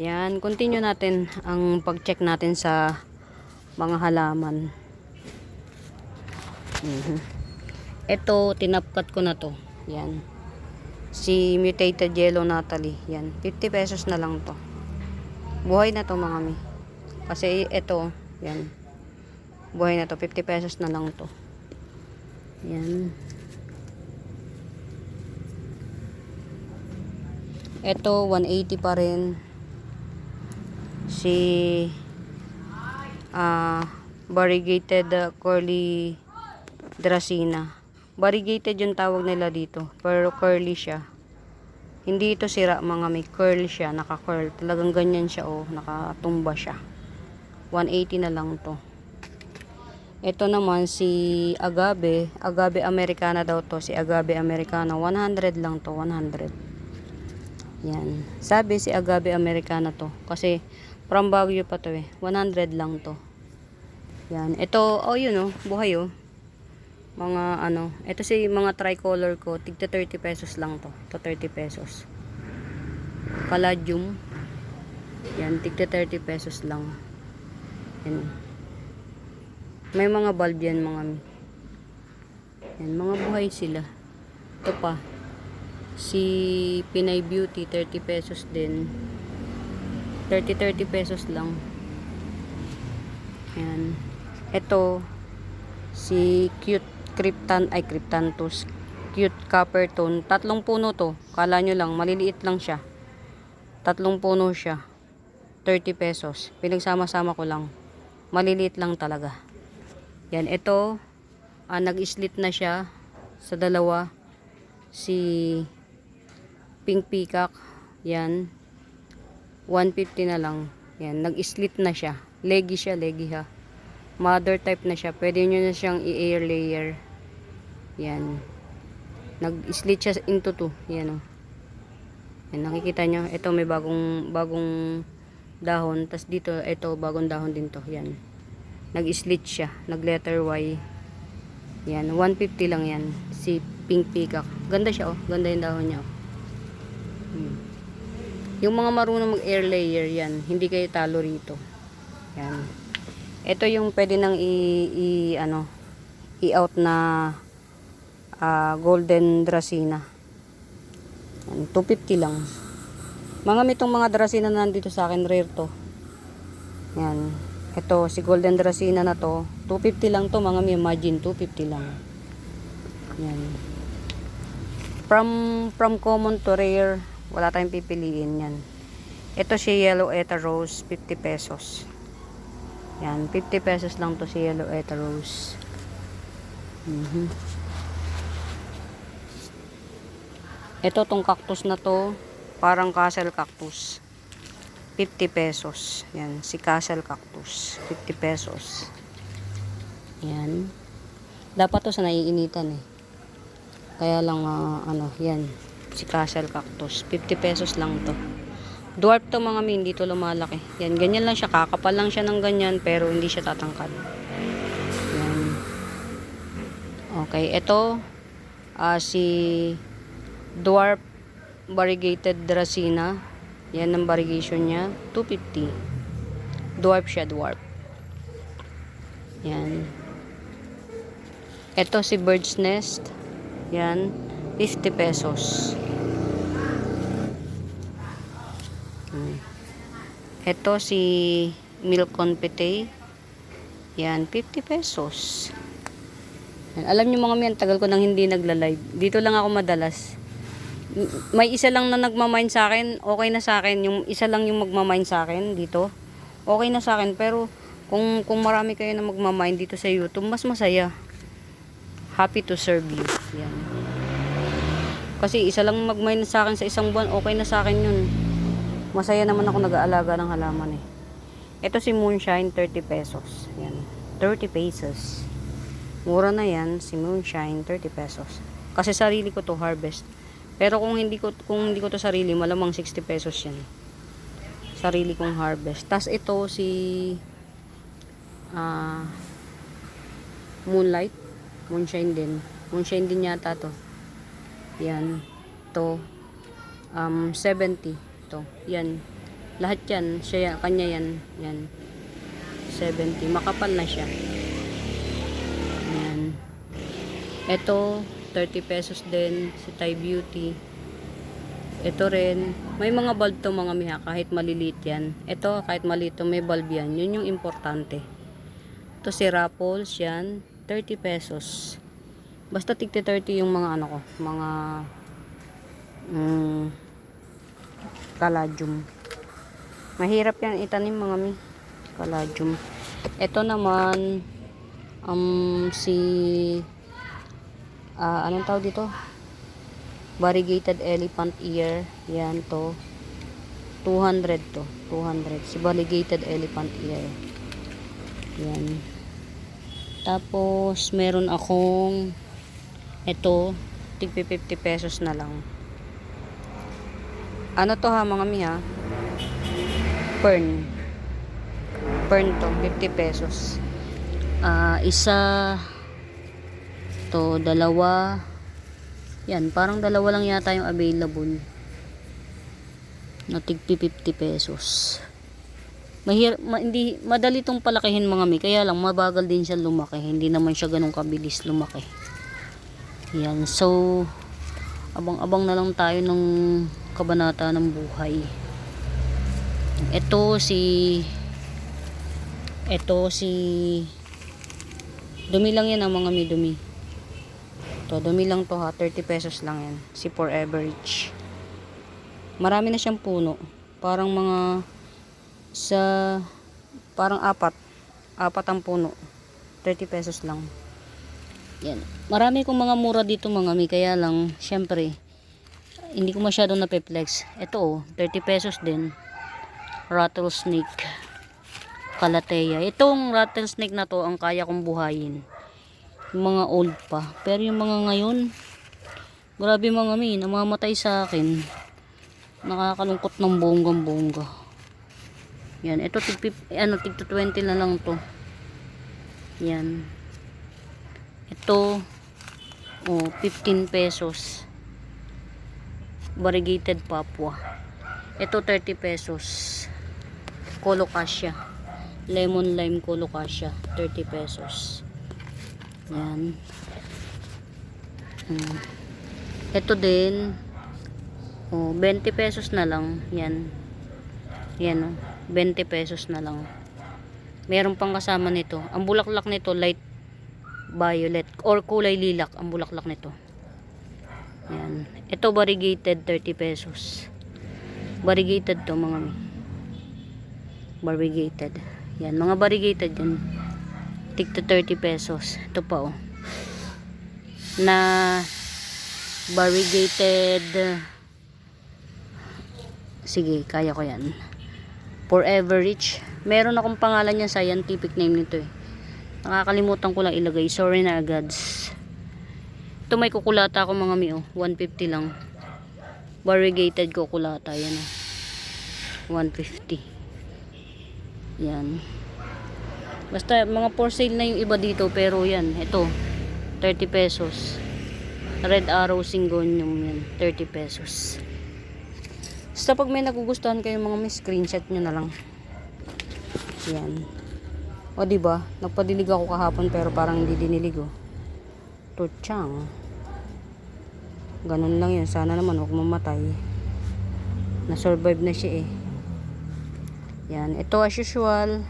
Yan, continue natin ang pag-check natin sa mga halaman. Mhm. Ito, tinapkat ko na to. Yan. Si mutated yellow Natalie. Yan. 50 pesos na lang to. Buhay na to mga mi. Kasi ito, yan. Buhay na to. 50 pesos na lang to. Yan. Ito, 180 pa rin. Si ah variegated uh, curly dracena. Variegated yung tawag nila dito. Pero curly siya. Hindi ito sira mga may curl siya. Naka-curl. Talagang ganyan siya oh. Nakatumba siya. 180 na lang to. Ito naman si agave. Agave americana daw to. Si agave americana. 100 lang to. 100. Yan. Sabi si agave americana to. Kasi from Baguio pa to eh. 100 lang to. Yan. Ito, oh yun oh. Buhay oh. Mga ano. Ito si mga tricolor ko. Tigta 30 pesos lang to. To 30 pesos. Palladium. Yan. Tigta 30 pesos lang. Yan. May mga bulb yan mga. Yan. Mga buhay sila. Ito pa. Si Pinay Beauty, 30 pesos din. 30-30 pesos lang. Yan. Ito, si Cute Cryptan, ay Cryptanthus. Cute Copper Tone. Tatlong puno to. Kala nyo lang, maliliit lang siya. Tatlong puno siya. 30 pesos. Pinagsama-sama ko lang. Maliliit lang talaga. Yan, ito, ah, nag-slit na siya sa dalawa. Si Pink Peacock. Yan. 150 na lang. Yan. Nag-slit na siya. Leggy siya. Leggy ha. Mother type na siya. Pwede nyo na siyang i-air layer. Yan. Nag-slit siya into two. Yan o. Yan. Nakikita nyo. Ito may bagong bagong dahon. Tapos dito, ito bagong dahon din to. Yan. Nag-slit siya. Nag-letter Y. Yan. 150 lang yan. Si Pink Peacock. Ganda siya oh. Ganda yung dahon niya oh. Hmm. Yung mga marunong mag-air layer yan, hindi kayo talo rito. Yan. Ito yung pwede nang i, i ano, i-out na ah, golden dracena. Yan, 250 lang. Mga mitong mga dracena na nandito sa akin, rare to. Yan. Ito, si golden dracena na to, 250 lang to, mga may imagine, 250 lang. Yan. From, from common to rare, wala tayong pipiliin yan. Ito si Yellow Eta Rose, 50 pesos. Yan, 50 pesos lang to si Yellow Eta Rose. Mhm. Ito tong cactus na to, parang castle cactus. 50 pesos. Yan, si castle cactus, 50 pesos. Yan. Dapat to sa naiinitan eh. Kaya lang ah, ano, yan, si castle cactus, 50 pesos lang to. Dwarf to mga min, dito lumalaki. Yan, ganyan lang siya, kakapal lang siya ng ganyan, pero hindi siya tatangkad. Yan. Okay, ito, ah, si dwarf variegated dracena. Yan ang variegation niya, 250. Dwarf siya, dwarf. Yan. Ito si bird's nest. Yan, 50 pesos. Ito si milk confite. Yan, 50 pesos. Alam niyo mga miyan, tagal ko nang hindi nagla-live. Dito lang ako madalas. May isa lang na nagmamind sa akin, okay na sa akin. Yung isa lang yung magmamind sa akin dito. Okay na sa akin, pero kung kung marami kayo na magmamind dito sa YouTube, mas masaya. Happy to serve you. Yan. Kasi isa lang mag-mind sa akin sa isang buwan, okay na sa akin yun. Masaya naman ako nag-aalaga ng halaman eh. Ito si Moonshine, 30 pesos. Yan. 30 pesos. Mura na yan, si Moonshine, 30 pesos. Kasi sarili ko to harvest. Pero kung hindi ko kung hindi ko to sarili, malamang 60 pesos yan. Sarili kong harvest. Tas ito si ah Moonlight, Moonshine din. Moonshine din yata to. Yan. To um 70 to. Yan. Lahat yan, siya, kanya yan. Yan. 70. Makapal na siya. Yan. Ito, 30 pesos din. Si Thai Beauty. Ito rin. May mga bulb to mga miha. Kahit maliliit yan. Ito, kahit maliit to, may bulb yan. Yun yung importante. Ito si Rapples, yan. 30 pesos. Basta tigti 30 yung mga ano ko. Mga mm, caladium. Mahirap yan itanim mga mi. Caladium. Ito naman um si ah anong tawag dito? Variegated elephant ear. Yan to. 200 to. 200. Si variegated elephant ear. Yan. Tapos meron akong ito tigpi 50 pesos na lang. Ano to ha mga mi ha? Fern. Fern to, 50 pesos. Ah, isa to, dalawa. Yan, parang dalawa lang yata yung available. Na tigpi 50 pesos. Mahir, ma, hindi, madali tong palakihin mga mi, kaya lang mabagal din siya lumaki. Hindi naman siya ganun kabilis lumaki. Yan, so abang-abang na lang tayo ng kabanata ng buhay. Ito si ito si dumi lang yan ang mga may dumi. To, dumi lang to ha, 30 pesos lang yan. Si Forever Rich. Marami na siyang puno. Parang mga sa parang apat. Apat ang puno. 30 pesos lang. Yan. Marami kong mga mura dito mga mi, kaya lang, syempre, hindi ko masyado napeplex. Ito oh, 30 pesos din. Rattlesnake. Calathea. Itong rattlesnake na to, ang kaya kong buhayin. Yung mga old pa. Pero yung mga ngayon, grabe mga mi, namamatay sa akin. Nakakalungkot ng bonggang bongga. Yan, ito tig, ano, tig 20 na lang to. Yan. Ito, oh, 15 pesos. Variegated Papua. Ito, 30 pesos. Colocasia. Lemon lime colocasia. 30 pesos. Yan. Hmm. Ito din, oh, 20 pesos na lang. Yan. Yan, oh, 20 pesos na lang. Meron pang kasama nito. Ang bulaklak nito, light violet or kulay lilac ang bulaklak nito. Yan. Ito variegated 30 pesos. Variegated to mga. Variegated. Yan, mga variegated yan. Tig to 30 pesos. Ito pa oh. Na variegated Sige, kaya ko yan. Forever Rich. Meron akong pangalan niya scientific name nito eh. Nakakalimutan ko lang ilagay. Sorry na agads. Ito may kukulata ako mga mi oh. 150 lang. Variegated kukulata. Yan oh. 150. Yan. Basta mga for sale na yung iba dito. Pero yan. Ito. 30 pesos. Red Arrow Syngonium yan. 30 pesos. Basta pag may nagugustuhan kayo mga may screenshot nyo na lang. Yan. O di ba? Nagpadilig ako kahapon pero parang hindi dinilig oh. Tutsang. Ganun lang yun. Sana naman huwag mamatay. Na-survive na siya eh. Yan. Ito as usual.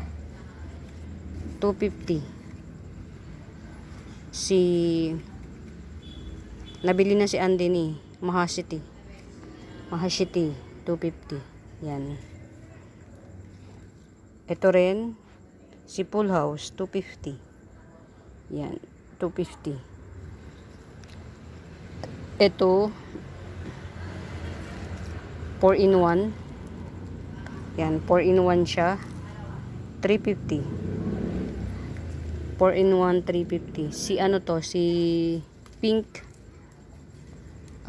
250. Si Nabili na si Andy ni Mahashiti. Mahashiti 250. Yan. Ito rin si Full House 250. Yan, 250. Ito 4 in 1. Yan, 4 in 1 siya. 350. 4 in 1 350. Si ano to, si Pink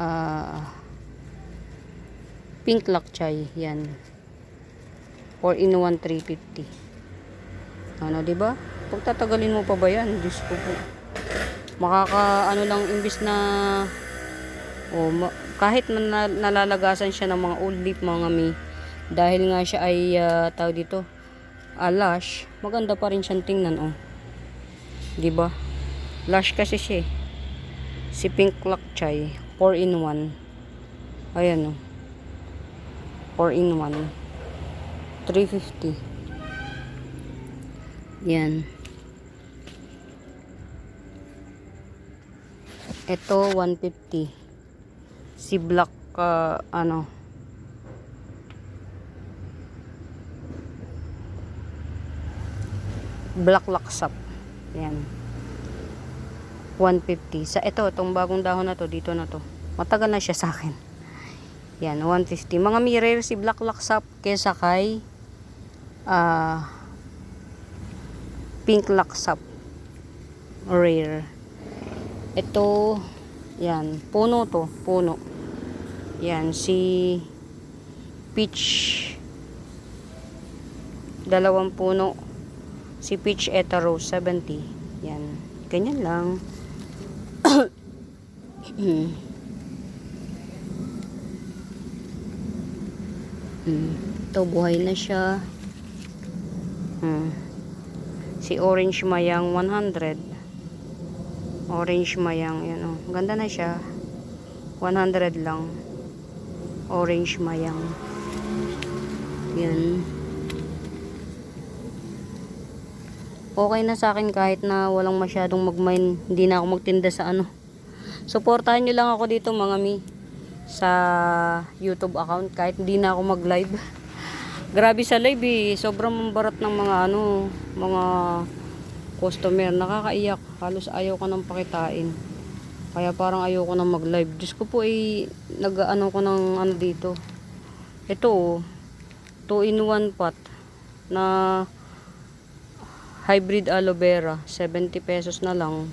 ah Pink Lakchay. Yan. 4 in 1 350. Ano, 'di ba? Pagtatagalin mo pa ba 'yan? Diyos ko po. Makaka ano lang imbis na oh, ma- kahit na, nalalagasan siya ng mga old leaf mga mi Dahil nga siya ay ah, tawag dito, lush, maganda pa rin siyang tingnan oh. 'Di ba? Lush kasi siya eh. Si Pink Lock Chai, 4 in 1. Ayan oh. 4 in 1. 350. Yan. Ito 150. Si Black ah, ano Black Laksap. Yan. 150. Sa ito, itong bagong dahon na to, dito na to. Matagal na siya sa akin. Yan, 150. Mga mirror si Black Laksap kesa kay ah Pink Laksap. Rare. Ito, yan, puno to, puno. Yan, si Peach. Dalawang puno. Si Peach Etero, 70. Yan. Ganyan lang. Hmm. Ito, buhay na siya. Hmm. Si Orange Mayang, 100. Orange Mayang, yan o. Ganda na siya. 100 lang. Orange Mayang. Yan. okay na sa akin kahit na walang masyadong magmain hindi na ako magtinda sa ano supportahan nyo lang ako dito mga mi sa youtube account kahit hindi na ako mag live grabe sa live eh. Sobrang barat ng mga ano mga customer. Nakakaiyak. Halos ayaw ko nang pakitain. Kaya parang ayaw ko nang mag live Diyos ko po eh nag ano ko ng ano dito. Ito oh. 2 in 1 pot na hybrid aloe vera. 70 pesos na lang.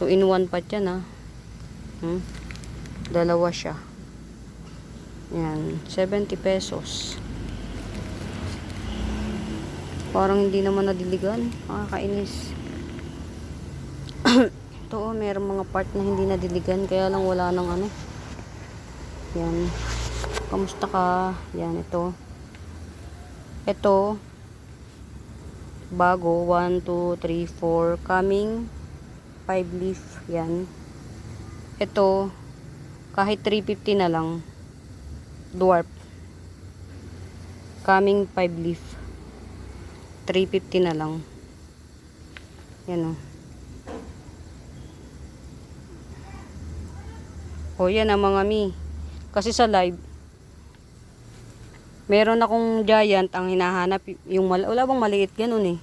2 in 1 pat yan ha hmm? dalawa siya. Yan. 70 pesos parang hindi naman nadiligan. Nakakainis. Ito oh meron mga part na hindi nadiligan kaya lang wala nang ano. Yan. Kamusta ka? Yan ito. Ito. Bago. 1, 2, 3, 4 coming. 5 leaf. Yan. Ito. Kahit 350 na lang. Dwarf. Coming 5 leaf 350 na lang yan o o yan ang mga mi kasi sa live Meron akong giant ang hinahanap yung mal wala bang maliit ganun eh.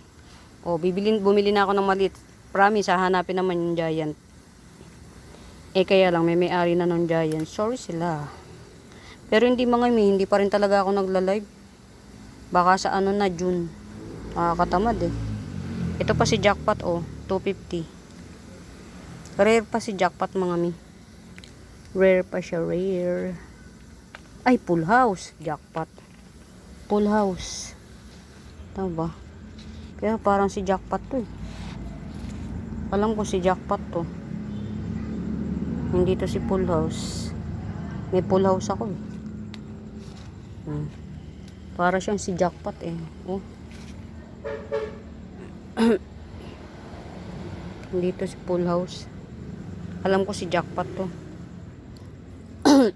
O bibilin bumili na ako ng maliit. Promise hahanapin naman yung giant. Eh kaya lang may may-ari na ng giant. Sorry sila. Pero hindi mga mi, hindi pa rin talaga ako nagla-live. Baka sa ano na June. Nakakatamad eh. Ito pa si jackpot oh, 250. Rare pa si jackpot mga mi. Rare pa siya, rare. Ay, full house. Jackpot. Full house. Tama ba? Kaya parang si jackpot to eh. Alam ko si jackpot to. Hindi to si full house. May full house ako eh. Hmm. Para siyang si jackpot eh. Oh. Hindi to si full house. Alam ko si jackpot to.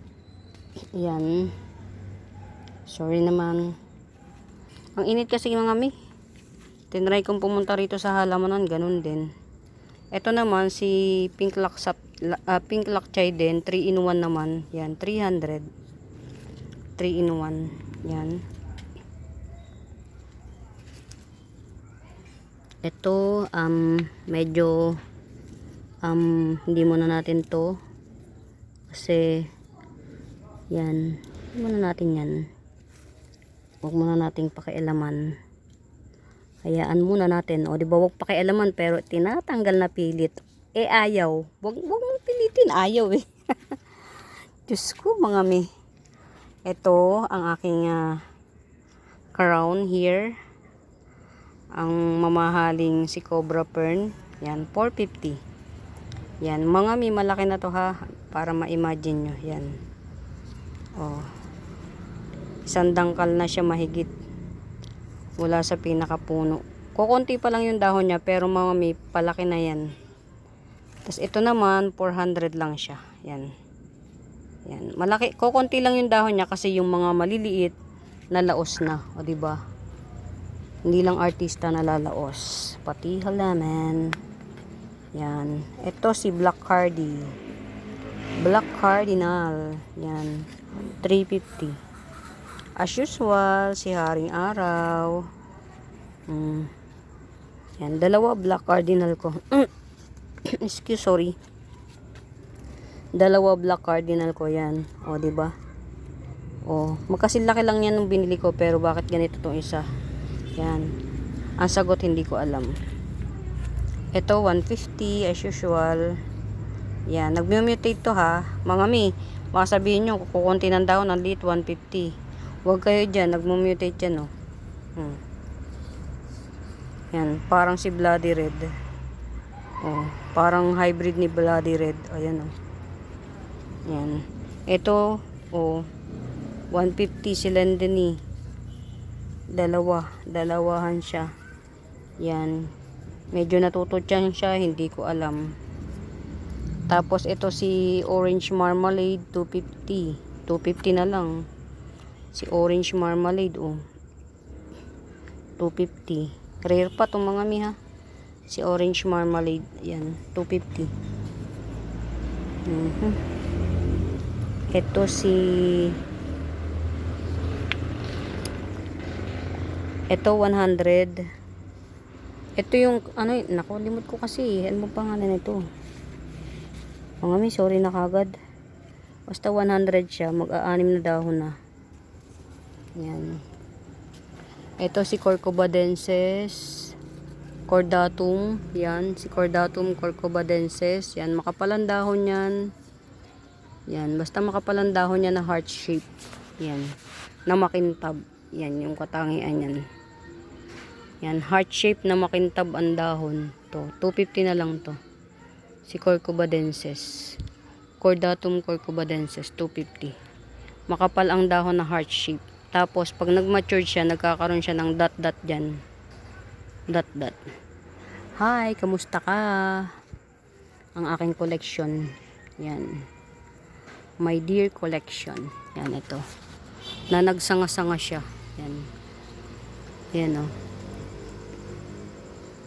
Yan. Sorry naman. Ang init kasi mga mi. Tinry kong pumunta rito sa halamanan, ganun din. Ito naman si Pink Laksap, uh, Pink Lakchay din, 3 in 1 naman. Yan, 300. 3 in 1. Yan. Ito, um, medyo, um, hindi muna natin to. Kasi, yan, hindi muna natin yan. Huwag muna nating pakialaman. Hayaan muna natin. O, di ba, huwag pakialaman, pero tinatanggal na pilit. Eh, ayaw. Huwag, huwag mong pilitin. Ayaw eh. Diyos ko, mga mi. Ito, ang aking uh, crown here. Ang mamahaling si Cobra Fern. Yan, 450. Yan, mga mi, malaki na to ha. Para ma-imagine nyo. Yan. Oh. Isang dangkal na siya mahigit. Mula sa pinakapuno. Kukunti pa lang yung dahon niya pero mga may palaki na yan. Tapos ito naman 400 lang siya. Yan. Yan. Malaki. Kukunti lang yung dahon niya kasi yung mga maliliit nalaos na. O di ba? Hindi lang artista nalalaos. Pati halaman. Yan. Ito si Black Cardi. Black Cardinal. Yan. 350. As usual, si Haring Araw. Mm. Yan, dalawa black cardinal ko. Excuse, sorry. Dalawa black cardinal ko yan. O, ba? O, magkasilaki lang yan nung binili ko, pero bakit ganito tong isa? Yan. Ang sagot, hindi ko alam. Ito, 150 as usual. Yan, nag-mutate to ha. Mga mi, baka sabihin nyo, kukunti ng daon, ang liit, 150. Huwag kayo dyan, nag-mutate yan, oh. Hmm. Yan, parang si Bloody Red. Oh, parang hybrid ni Bloody Red. Ayan, oh. Yan. Ito, oh, 150 si Lendeny. Dalawa, dalawahan siya. Yan. Medyo natututyan siya, hindi ko alam. Tapos ito si Orange Marmalade 250. 250 na lang. Si Orange Marmalade oh. 250. Rare pa tong mga mi ha. Si Orange Marmalade, yan, 250. Mhm. Ito si Ito 100. Ito yung ano, nako limot ko kasi. Ano mo pangalan nito? Mga mi, sorry na kagad. Basta 100 siya, mag-aanim na dahon na. Yan. Ito si Corcobadenses. Cordatum. Yan. Si Cordatum Corcobadenses. Yan. Makapalang dahon yan. Yan. Basta makapalang dahon yan na heart shape. Yan. Na makintab. Yan. Yung katangian yan. Yan. Heart shape na makintab ang dahon. To. 250 na lang to. Si Corcobadenses. Cordatum Corcobadenses. 250. Makapal ang dahon na heart shape. Tapos, pag nag-mature siya, nagkakaroon siya ng dot-dot dyan. Dot-dot. Hi, kamusta ka? Ang aking collection. Yan. My dear collection. Yan, ito. Na nagsanga-sanga siya. Yan. Yan, oh.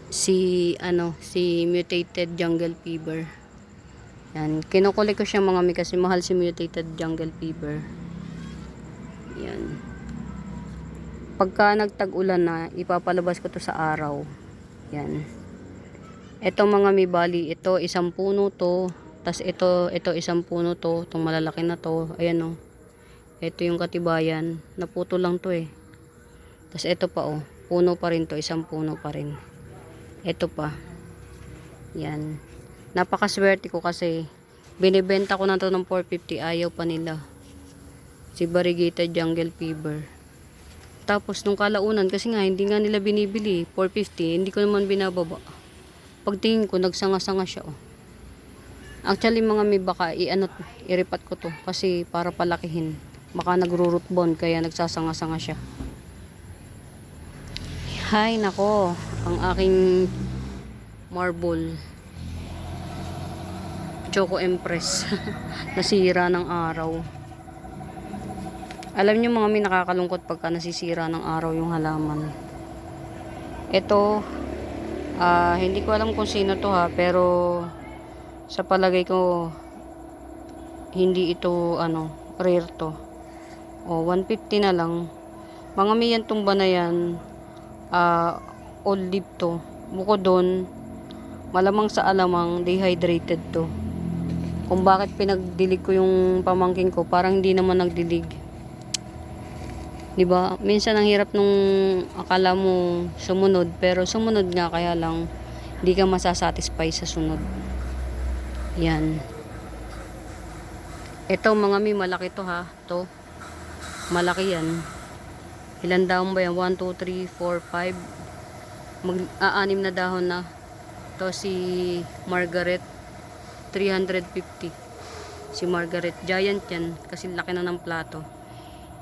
Si, ano, si Mutated Jungle Fever. Yan. Kinukulik ko siya mga mi kasi mahal si Mutated Jungle Fever. Yan pagka nagtag-ulan na, ipapalabas ko to sa araw. Yan. Ito mga mibali, ito isang puno to. tas ito, ito isang puno to. Itong malalaki na to. Ayan. Oh. Ito yung katibayan. Naputo lang to eh. tas ito pa oh. Puno pa rin to. Isang puno pa rin. Ito pa. Yan. Napakaswerte ko kasi binibenta ko na to ng 450. Ayaw pa nila. Si Variegated Jungle Fever. Tapos nung kalaunan kasi nga hindi nga nila binibili 450 hindi ko naman binababa. Pagtingin ko nagsanga-sanga siya oh. Actually mga may baka i-ano iripat ko to kasi para palakihin. Baka nagro-root bone kaya nagsasanga-sanga siya. Hay nako, ang aking marble Choco Empress nasira ng araw. Alam nyo mga may nakakalungkot pagka nasisira ng araw yung halaman. Ito, uh, hindi ko alam kung sino to ha, pero sa palagay ko, hindi ito, ano, rare to. O, 150 na lang. Mga may yan tumba na yan, uh, leaf to. Bukod doon, malamang sa alamang, dehydrated to. Kung bakit pinagdilig ko yung pamangking ko, parang hindi naman nagdilig 'Di ba? Minsan ang hirap nung akala mo sumunod, pero sumunod nga kaya lang hindi ka masasatisfy sa sunod. Yan. Ito mga mi, malaki to ha. To. Malaki yan. Ilan dahon ba yan? 1, 2, 3, 4, 5. Mag-aanim na dahon na. To si Margaret. 350. Si Margaret. Giant yan. Kasi laki na ng plato.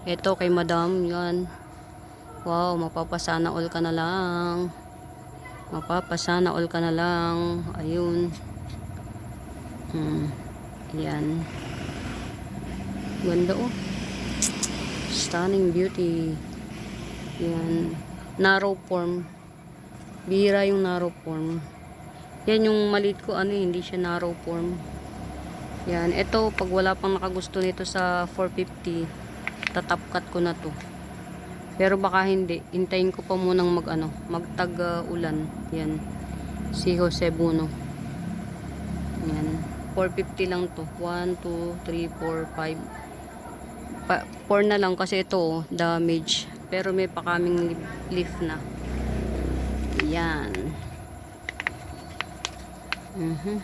Ito kay madam, yan. Wow, mapapasana all ka na lang. Mapapasana all ka na lang. Ayun. Hmm. Yan. Ganda oh. Stunning beauty. Yan. Narrow form. Bihira yung narrow form. Yan yung maliit ko ano eh, hindi siya narrow form. Yan. Ito, pag wala pang nakagusto nito sa 450, tatap cut ko na to. Pero baka hindi. Hintayin ko pa munang mag ano, magtag uh, ulan. Yan. Si Jose Buno. Yan. 450 lang to. 1, 2, 3, 4, 5. Pa 4 na lang kasi ito oh, damage. Pero may pa kaming leaf na. Yan. Mhm.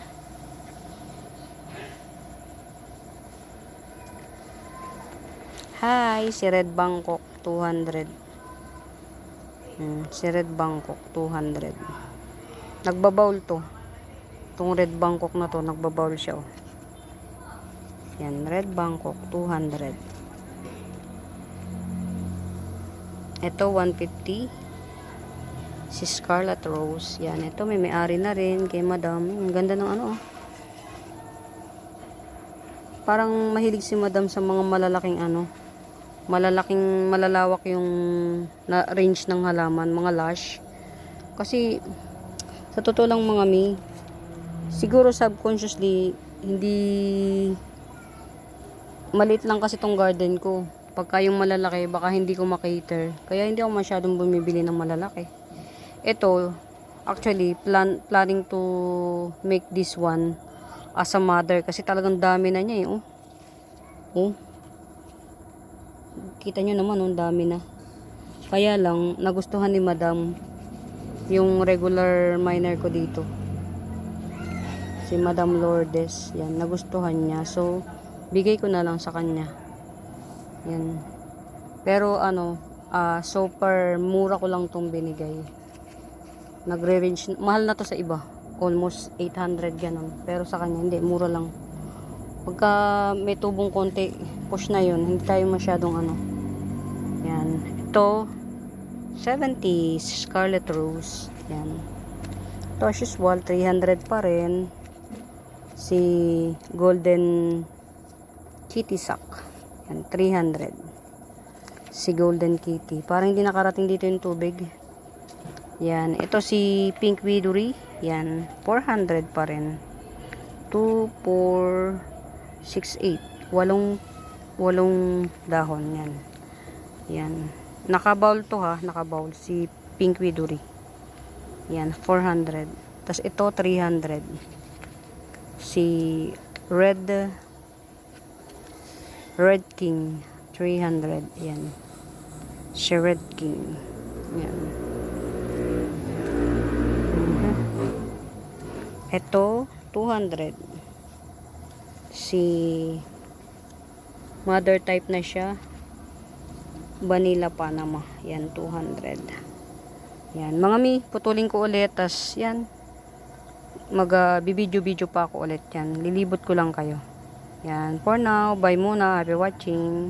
Hi, si Red Bangkok 200. Hmm, si Red Bangkok 200. Nagbabawl to. Itong Red Bangkok na to, nagbabawl siya oh. Yan, Red Bangkok 200. Ito 150. Si Scarlet Rose. Yan, ito may may-ari na rin kay Madam. Ang ganda ng ano oh. Parang mahilig si Madam sa mga malalaking ano, malalaking malalawak yung na range ng halaman, mga lush. Kasi sa totoo lang mga mi, siguro subconsciously hindi maliit lang kasi tong garden ko. Pagka yung malalaki, baka hindi ko makater. Kaya hindi ako masyadong bumibili ng malalaki. Ito, actually, plan, planning to make this one as a mother kasi talagang dami na niya eh. Oh. Oh. Kita nyo naman, oh, ang dami na. Kaya lang, nagustuhan ni madam yung regular miner ko dito. Si Madam Lourdes. Yan, nagustuhan niya. So, bigay ko na lang sa kanya. Yan. Pero ano, ah super mura ko lang tong binigay. Nagre-range, mahal na to sa iba. Almost 800 ganun. Pero sa kanya, hindi, mura lang. Pagka may tubong konti, push na yun. Hindi tayo masyadong ano. Yan. Ito, 70 Scarlet Rose. Yan. Ito as usual, 300 pa rin. Si Golden Kitty Sock. Yan, 300. Si Golden Kitty. Parang hindi nakarating dito yung tubig. Yan. Ito si Pink Widowy. Yan. 400 pa rin. 2, 4, 6, 8. Walong, walong dahon. Yan. Yan. Nakabowl to ha. Nakabowl. Si Pink Widowy. Yan. 400. Tapos ito 300. Si Red Red King 300. Yan. Si Red King. Yan. Mhm. Ito 200. Si mother type na siya. Vanilla Panama. Yan 200. Yan. Mga mi, putulin ko ulit. Tas yan. Mag uh, bibidyo-video pa ako ulit yan. Lilibot ko lang kayo. Yan. For now, bye muna. Happy watching.